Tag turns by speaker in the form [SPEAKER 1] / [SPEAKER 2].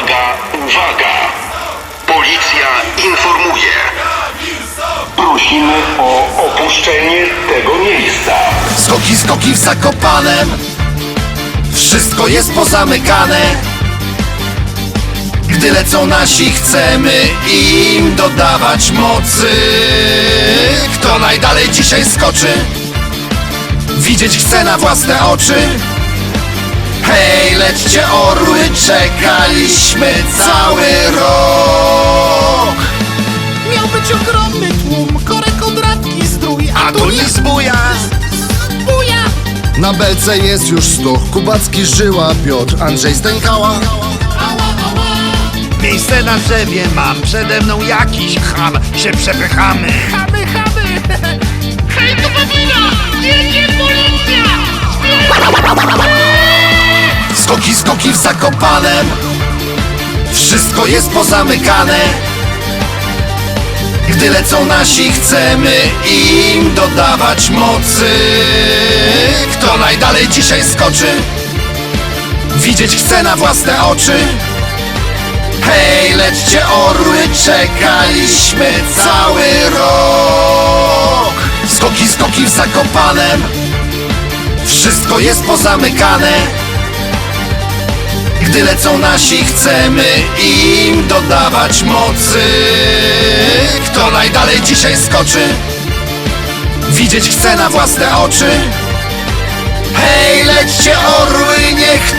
[SPEAKER 1] Uwaga, uwaga! Policja informuje. Prosimy o opuszczenie tego miejsca.
[SPEAKER 2] Skoki, skoki w Zakopanem Wszystko jest pozamykane Gdy lecą nasi chcemy im dodawać mocy Kto najdalej dzisiaj skoczy Widzieć chce na własne oczy Hej, lećcie orły, czekaliśmy cały rok
[SPEAKER 3] Miał być ogromny tłum, korek od radki zdrój, a tu nic
[SPEAKER 2] buja
[SPEAKER 3] buja!
[SPEAKER 2] Na belce jest już stuch Kubacki, Żyła, Piotr, Andrzej Stękała
[SPEAKER 4] Miejsce na drzewie mam, przede mną jakiś ham, się przepychamy.
[SPEAKER 3] Chamy, chamy!
[SPEAKER 2] Zakopanem Wszystko jest pozamykane. Gdy lecą nasi chcemy im dodawać mocy. Kto najdalej dzisiaj skoczy? Widzieć chce na własne oczy. Hej, lećcie orły, czekaliśmy cały rok. Skoki, skoki w Zakopanem. Wszystko jest pozamykane gdy lecą nasi chcemy im dodawać mocy. Kto najdalej dzisiaj skoczy? Widzieć chce na własne oczy. Hej, lećcie orły, niech